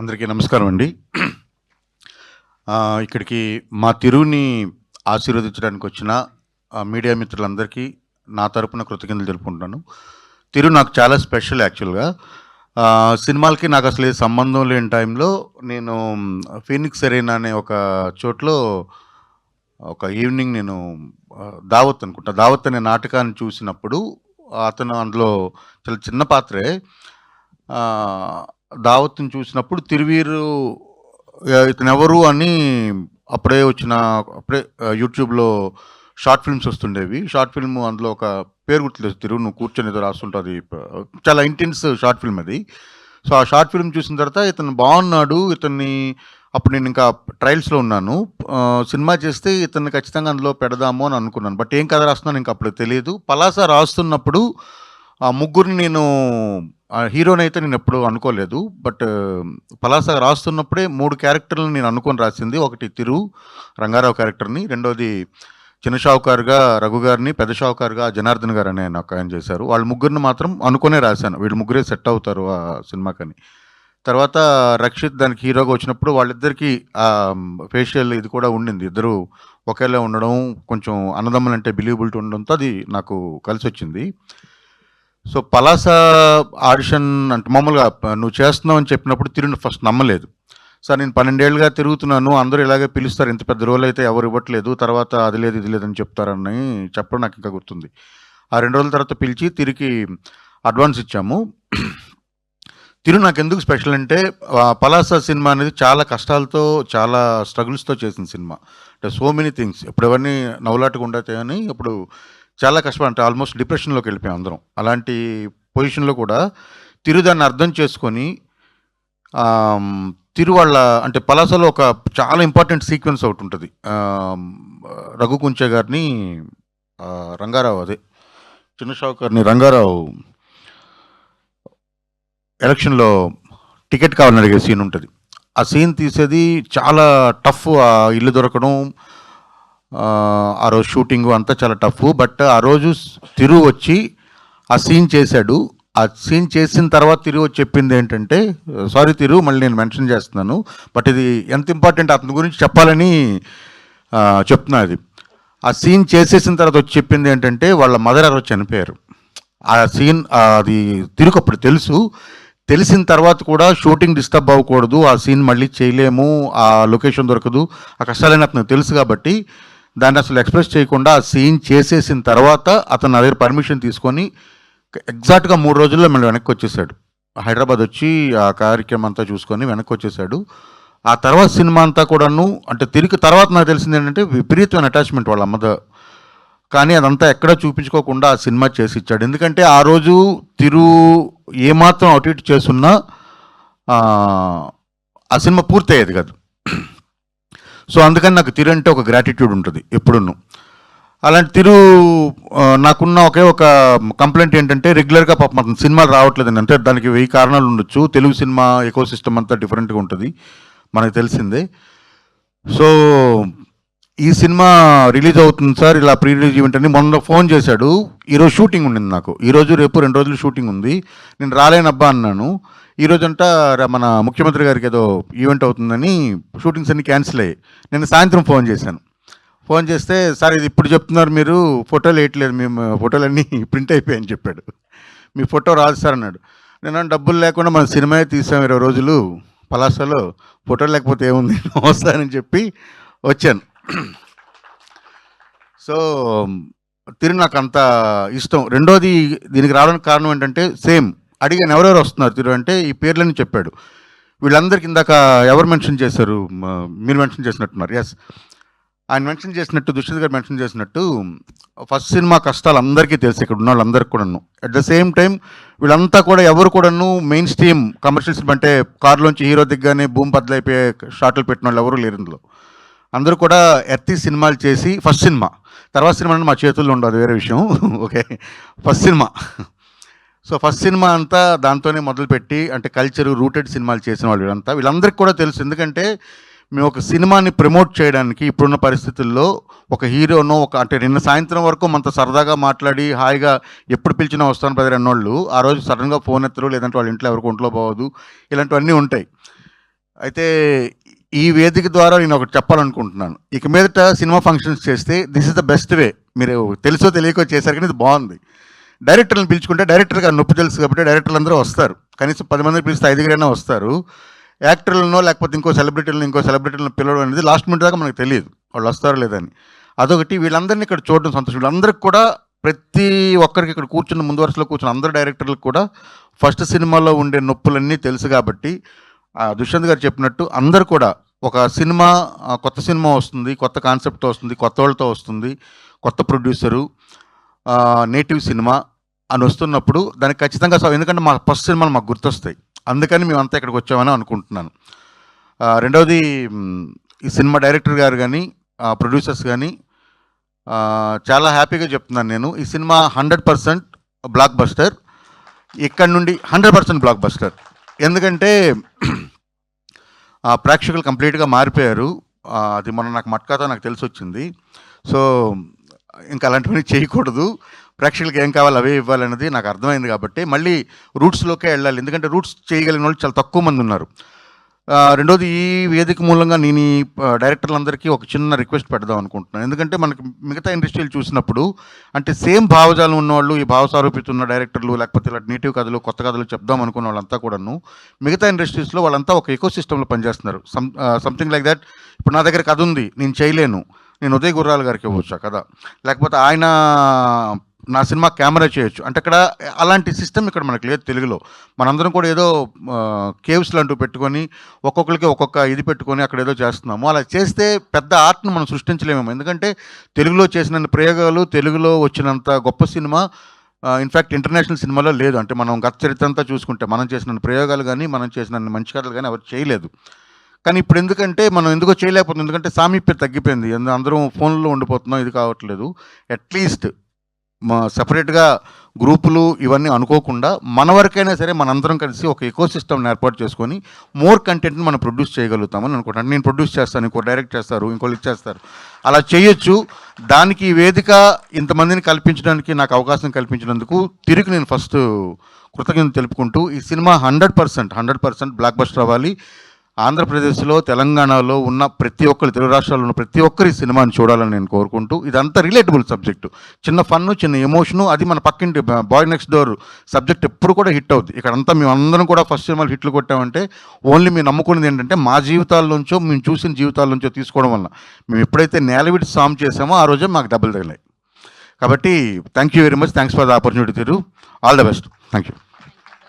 అందరికీ నమస్కారం అండి. ఇక్కడికి మా తిరువుని ఆశీర్వదించడానికి వచ్చిన మీడియా మిత్రులందరికీ నా తరపున కృతజ్ఞతలు తెలుపుకుంటున్నాను. తిరువు నాకు చాలా స్పెషల్ యాక్చువల్గా. సినిమాలకి నాకు అసలు ఏ సంబంధం లేని టైంలో నేను ఫీనిక్స్ ఎరేనా అనే ఒక చోట్లో ఒక ఈవినింగ్ నేను దావత్ అనుకుంటా దావత్ అనే నాటకాన్ని చూసినప్పుడు అతను అందులో చాలా చిన్న పాత్రే. దావత్ని చూసినప్పుడు తిరువీరు ఇతను ఎవరు అని అప్పుడే వచ్చిన అప్పుడే యూట్యూబ్లో షార్ట్ ఫిల్మ్స్ వస్తుండేవి. షార్ట్ ఫిల్మ్ అందులో ఒక పేరు గుర్తులేదు. తిరుగు నువ్వు కూర్చొని ఏదో రాస్తుంటుంది చాలా ఇంటెన్స్ షార్ట్ ఫిల్మ్ అది. సో ఆ షార్ట్ ఫిల్మ్ చూసిన తర్వాత ఇతను బాగున్నాడు. ఇతన్ని అప్పుడు నేను ఇంకా ట్రయల్స్లో ఉన్నాను. సినిమా చేస్తే ఇతన్ని ఖచ్చితంగా అందులో పెడదాము అని అనుకున్నాను. బట్ ఏం కథ రాస్తున్నాను ఇంకా అప్పుడు తెలియదు. పలాస రాస్తున్నప్పుడు ఆ ముగ్గురిని నేను హీరోని అయితే నేను ఎప్పుడు అనుకోలేదు బట్ పలాస రాస్తున్నప్పుడే మూడు క్యారెక్టర్లను నేను అనుకొని రాసింది. ఒకటి తిరు రంగారావు క్యారెక్టర్ని. రెండోది చిన్న షావుకారుగా రఘు గారిని పెద్ద షావుకారుగా జనార్దన్ గారు అని నాకు ఆయన చేశారు. వాళ్ళ ముగ్గురిని మాత్రం అనుకునే రాశాను. వీళ్ళు ముగ్గురే సెట్ అవుతారు ఆ సినిమాకని. తర్వాత రక్షిత్ దానికి హీరోగా వచ్చినప్పుడు వాళ్ళిద్దరికీ ఫేషియల్ ఇది కూడా ఉండింది. ఇద్దరు ఒకేలా ఉండడం కొంచెం అన్నదమ్ములంటే బిలీవబిలిటీ ఉండడంతో అది నాకు కలిసి వచ్చింది సో పలాస ఆడిషన్ అంటే మామూలుగా నువ్వు చేస్తున్నావు అని చెప్పినప్పుడు తిరుగు ఫస్ట్ నమ్మలేదు. సార్ నేను పన్నెండేళ్ళుగా తిరుగుతున్నాను అందరూ ఇలాగే పిలుస్తారు ఇంత పెద్ద రోజులు అయితే ఎవరు ఇవ్వట్లేదు తర్వాత అది లేదు ఇది లేదని చెప్తారని చెప్పడం నాకు ఇంకా గుర్తుంది. ఆ రెండు రోజుల తర్వాత పిలిచి తిరిగి అడ్వాన్స్ ఇచ్చాము. తిరు నాకు ఎందుకు స్పెషల్ అంటే పలాస సినిమా అనేది చాలా కష్టాలతో చాలా స్ట్రగుల్స్తో చేసిన సినిమా. అంటే సో మెనీ థింగ్స్. ఇప్పుడు ఎవరిని నవ్వులాటగా ఉండతే అని ఇప్పుడు చాలా కష్టం అంటే ఆల్మోస్ట్ డిప్రెషన్లోకి వెళ్ళిపోయాం అందరం. అలాంటి పొజిషన్లో కూడా తిరు దాన్ని అర్థం చేసుకొని తిరు వాళ్ళ అంటే పలాసలో ఒక చాలా ఇంపార్టెంట్ సీక్వెన్స్ ఒకటి ఉంటుంది. రఘు కుంచే గారిని రంగారావు అదే చిన్న గారిని రంగారావు ఎలక్షన్లో టికెట్ కావాలని అడిగే సీన్ ఉంటుంది. ఆ సీన్ తీసేది చాలా టఫ్ ఆ ఇల్లు దొరకడం ఆ, రోజు షూటింగ్ అంతా చాలా టఫ్ బట్ ఆ రోజు తిరు వచ్చి ఆ సీన్ చేశాడు. ఆ సీన్ చేసిన తర్వాత తిరుగు వచ్చి చెప్పింది ఏంటంటే సారీ తిరు మళ్ళీ నేను మెన్షన్ చేస్తున్నాను బట్ ఇది ఎంత ఇంపార్టెంట్ అతని గురించి చెప్పాలని చెప్తున్నా అది. ఆ సీన్ చేసేసిన తర్వాత వచ్చి చెప్పింది ఏంటంటే వాళ్ళ మదర్ ఎవరో చనిపోయారు. ఆ సీన్ అది తిరుగు అప్పుడు తెలుసు. తెలిసిన తర్వాత కూడా షూటింగ్ డిస్టర్బ్ అవ్వకూడదు ఆ సీన్ మళ్ళీ చేయలేము ఆ లొకేషన్ దొరకదు ఆ కష్టాలని అతనికి తెలుసు కాబట్టి దాన్ని అసలు ఎక్స్ప్రెస్ చేయకుండా ఆ సీన్ చేసేసిన తర్వాత అతను నా దగ్గర పర్మిషన్ తీసుకొని ఎగ్జాక్ట్గా మూడు రోజుల్లో మళ్ళీ వెనక్కి వచ్చేసాడు. హైదరాబాద్ వచ్చి ఆ కార్యక్రమం అంతా చూసుకొని వెనక్కి వచ్చేసాడు. ఆ తర్వాత సినిమా అంతా కూడాను అంటే తిరిగి తర్వాత నాకు తెలిసింది ఏంటంటే విపరీతమైన అటాచ్మెంట్ వాళ్ళ అమ్మద. కానీ అదంతా ఎక్కడ చూపించుకోకుండా ఆ సినిమా చేసి ఇచ్చాడు. ఎందుకంటే ఆ రోజు తిరు ఏమాత్రం అటు ఇటు చేస్తున్నా ఆ, ఆ సినిమా పూర్తయ్యేది కాదు. సో అందుకని నాకు తిరు అంటే ఒక గ్రాటిట్యూడ్ ఉంటుంది ఎప్పుడును. అలాంటి తిరు నాకున్న ఒకే ఒక కంప్లైంట్ ఏంటంటే రెగ్యులర్గా పాప అతను సినిమాలు రావట్లేదండి అంటే దానికి వెయ్యి కారణాలు ఉండొచ్చు. తెలుగు సినిమా ఎకో సిస్టమ్ అంతా డిఫరెంట్గా ఉంటుంది మనకు తెలిసిందే. సో ఈ సినిమా రిలీజ్ అవుతుంది సార్ ఇలా ప్రీ రిలీజ్ ఈవెంట్ అని మొన్న ఫోన్ చేశాడు. ఈరోజు షూటింగ్ ఉండింది నాకు. ఈరోజు రేపు రెండు రోజులు షూటింగ్ ఉంది. నేను రాలేనబ్బా అన్నాను. ఈ రోజంట మన ముఖ్యమంత్రి గారికి ఏదో ఈవెంట్ అవుతుందని షూటింగ్స్ అన్ని క్యాన్సిల్ అయ్యాయి. నేను సాయంత్రం ఫోన్ చేశాను. ఫోన్ చేస్తే సార్ ఇది ఇప్పుడు చెప్తున్నారు మీరు ఫోటోలు వేయట్లేదు మేము ఫోటోలు అన్నీ ప్రింట్ అయిపోయాయని చెప్పాడు. మీ ఫోటో రాదు సార్ అన్నాడు. నేను డబ్బులు లేకుండా మన సినిమా తీసాం ఇరవై రోజులు పలాసలో ఫోటోలు లేకపోతే ఏముంది వస్తానని చెప్పి వచ్చాను. సో తిరిగి నాకు అంత ఇష్టం. రెండోది దీనికి రావడానికి కారణం ఏంటంటే సేమ్. అడిగాను ఎవరెవరు వస్తున్నారు తిరు అంటే ఈ పేర్లని చెప్పాడు. వీళ్ళందరికీ ఇందాక ఎవరు మెన్షన్ చేశారు మీరు మెన్షన్ చేసినట్టున్నారు. ఎస్ ఆయన మెన్షన్ చేసినట్టు దుష్యంత్ గారు మెన్షన్ చేసినట్టు ఫస్ట్ సినిమా కష్టాలు అందరికీ తెలుసు ఇక్కడ ఉన్న వాళ్ళందరికీ కూడాను. అట్ ద సేమ్ టైం వీళ్ళంతా కూడా ఎవరు కూడాను మెయిన్ స్ట్రీమ్ కమర్షియల్ సినిమా అంటే కారులోంచి హీరో దిగ్గానే భూమి బద్దలైపోయే షాట్లు పెట్టిన వాళ్ళు ఎవరు లేరు ఇందులో. అందరూ కూడా ఎత్తి సినిమాలు చేసి ఫస్ట్ సినిమా. తర్వాత సినిమా అంటే మా చేతుల్లో ఉండదు వేరే విషయం. Okay first cinema. So first cinema అంతా దాంతోనే మొదలుపెట్టి అంటే కల్చర్ రూటెడ్ సినిమాలు చేసిన వాళ్ళు వీళ్ళంతా. వీళ్ళందరికీ కూడా తెలుసు. ఎందుకంటే మేము ఒక సినిమాని ప్రమోట్ చేయడానికి ఇప్పుడున్న పరిస్థితుల్లో ఒక హీరోనో ఒక అంటే నిన్న సాయంత్రం వరకు మనతో సరదాగా మాట్లాడి హాయిగా ఎప్పుడు పిలిచినా వస్తాను పది అన్నోళ్ళు. ఆ రోజు సడన్గా ఫోన్ ఎత్తరు లేదంటే వాళ్ళ ఇంట్లో ఎవరికి ఒంట్లో పోవద్దు. ఇలాంటివన్నీ ఉంటాయి. అయితే ఈ వేదిక ద్వారా నేను ఒకటి చెప్పాలనుకుంటున్నాను. ఇక మీదట సినిమా ఫంక్షన్స్ చేస్తే this is the best way మీరు తెలుసో తెలియకో చేశారు కానీ ఇది బాగుంది. డైరెక్టర్లను పిలుచుకుంటే డైరెక్టర్ గారు నొప్పి తెలుసు కాబట్టి డైరెక్టర్లు అందరూ వస్తారు. కనీసం పది మందిని పిలిస్తే ఐదుగురైనా వస్తారు. యాక్టర్లనో లేకపోతే ఇంకో సెలబ్రిటీలను ఇంకో సెలబ్రిటీలను పిలవడం అనేది లాస్ట్ మినిట్ దాకా మనకు తెలియదు. వాళ్ళు వస్తారో లేదని అదొకటి వీళ్ళందరినీ ఇక్కడ చూడడం సంతోషం. వీళ్ళందరికీ కూడా ప్రతి ఒక్కరికి ఇక్కడ కూర్చున్న ముందు వరుసలో కూర్చున్న అందరు డైరెక్టర్లకు కూడా ఫస్ట్ సినిమాలో ఉండే నొప్పులన్నీ తెలుసు కాబట్టి ఆ, దుష్యంత్ గారు చెప్పినట్టు అందరు కూడా ఒక సినిమా కొత్త సినిమా వస్తుంది కొత్త కాన్సెప్ట్తో వస్తుంది కొత్త వాళ్ళతో వస్తుంది కొత్త ప్రొడ్యూసరు నేటివ్ సినిమా అని వస్తున్నప్పుడు దానికి ఖచ్చితంగా ఎందుకంటే మా ఫస్ట్ సినిమాలు మాకు గుర్తొస్తాయి. అందుకని మేము అంతా ఇక్కడికి వచ్చామని అనుకుంటున్నాను. రెండవది ఈ సినిమా డైరెక్టర్ గారు కానీ ప్రొడ్యూసర్స్ కానీ చాలా హ్యాపీగా చెప్తున్నాను నేను. ఈ cinema hundred percent blockbuster. ఇక్కడ నుండి హండ్రెడ్ పర్సెంట్ బ్లాక్ బస్టర్. ఎందుకంటే ఆ, ప్రేక్షకులు కంప్లీట్గా మారిపోయారు. అది మొన్న నాకు మట్కాతో నాకు తెలిసి వచ్చింది సో ఇంకా అలాంటివన్నీ చేయకూడదు. ప్రేక్షకులకి ఏం కావాలి అవే ఇవ్వాలన్నది నాకు అర్థమైంది కాబట్టి మళ్ళీ రూట్స్లోకే వెళ్ళాలి. ఎందుకంటే రూట్స్ చేయగలిగిన వాళ్ళు చాలా తక్కువ మంది ఉన్నారు. రెండోది ఈ వేదిక మూలంగా నేను ఈ డైరెక్టర్లందరికీ ఒక చిన్న రిక్వెస్ట్ పెడదాం అనుకుంటున్నాను. ఎందుకంటే మనకి మిగతా ఇండస్ట్రీలు చూసినప్పుడు అంటే సేమ్ భావజాలం ఉన్నవాళ్ళు ఈ భావసారూపితున్న డైరెక్టర్లు లేకపోతే ఇలా నేటివ్ కథలు కొత్త కథలు చెప్దాం అనుకున్న వాళ్ళంతా కూడాను మిగతా ఇండస్ట్రీస్లో వాళ్ళంతా ఒక ఎకో సిస్టంలో పనిచేస్తున్నారు. సమ్ సంథింగ్ లైక్ దట్ ఇప్పుడు నా దగ్గర కథ ఉంది నేను చేయలేను. నేను ఉదయ్ గుర్రాల గారికి ఇవ్వచ్చు ఆ కథ. లేకపోతే ఆయన నా సినిమా కెమెరా చేయొచ్చు. అంటే అక్కడ అలాంటి సిస్టమ్ ఇక్కడ మనకు లేదు తెలుగులో. మనందరం కూడా ఏదో కేవ్స్ లాంటివి పెట్టుకొని ఒక్కొక్కరికి ఒక్కొక్క ఇది పెట్టుకొని అక్కడ ఏదో చేస్తున్నాము. అలా చేస్తే పెద్ద ఆర్ట్ను మనం సృష్టించలేమేమో. ఎందుకంటే తెలుగులో చేసిన ప్రయోగాలు తెలుగులో వచ్చినంత గొప్ప సినిమా ఇన్ఫ్యాక్ట్ ఇంటర్నేషనల్ సినిమాలో లేదు. అంటే మనం గత చరిత్ర అంతా చూసుకుంటే మనం చేసిన ప్రయోగాలు కానీ మనం చేసిన మంచి కథలు కానీ ఎవరు చేయలేదు. కానీ ఇప్పుడు ఎందుకంటే మనం ఎందుకో చేయలేకపోతుంది ఎందుకంటే సామీప్యత తగ్గిపోయింది. అందరం ఫోన్లో ఉండిపోతున్నాం. ఇది కావట్లేదు. అట్లీస్ట్ సపరేట్గా గ్రూపులు ఇవన్నీ అనుకోకుండా మన వరకైనా సరే మనందరం కలిసి ఒక ఎకో సిస్టమ్ని ఏర్పాటు చేసుకొని మోర్ కంటెంట్ని మనం ప్రొడ్యూస్ చేయగలుగుతామని అనుకుంటాను నేను ప్రొడ్యూస్ చేస్తాను ఇంకో డైరెక్ట్ చేస్తారు ఇంకోళ్ళు ఇచ్చేస్తారు అలా చేయొచ్చు. దానికి వేదిక ఇంతమందిని కల్పించడానికి నాకు అవకాశం కల్పించినందుకు తిరిగి నేను ఫస్ట్ కృతజ్ఞత తెలుపుకుంటూ ఈ cinema hundred percent hundred percent blockbuster అవ్వాలి. ఆంధ్రప్రదేశ్లో తెలంగాణలో ఉన్న ప్రతి ఒక్కరు తెలుగు రాష్ట్రాల్లో ఉన్న ప్రతి ఒక్కరి సినిమాని చూడాలని నేను కోరుకుంటూ ఇదంతా రిలేటబుల్ సబ్జెక్టు చిన్న ఫన్ను చిన్న ఎమోషను అది మన పక్కింటి బాయ్ నెక్స్ట్ డోర్ సబ్జెక్ట్ ఎప్పుడు కూడా హిట్ అవుతుంది ఇక్కడంతా మేము అందరం కూడా ఫస్ట్ సినిమాలు హిట్లు కొట్టామంటే ఓన్లీ మేము నమ్ముకునేది ఏంటంటే మా జీవితాల్లోంచో మేము చూసిన జీవితాల్లోంచో తీసుకోవడం వల్ల. మేము ఎప్పుడైతే నేలవిడి సామ్ చేసామో ఆ రోజే మాకు డబ్బులు తగిలాయి. కాబట్టి thank you very much thanks for the opportunity Thiru all the best thank you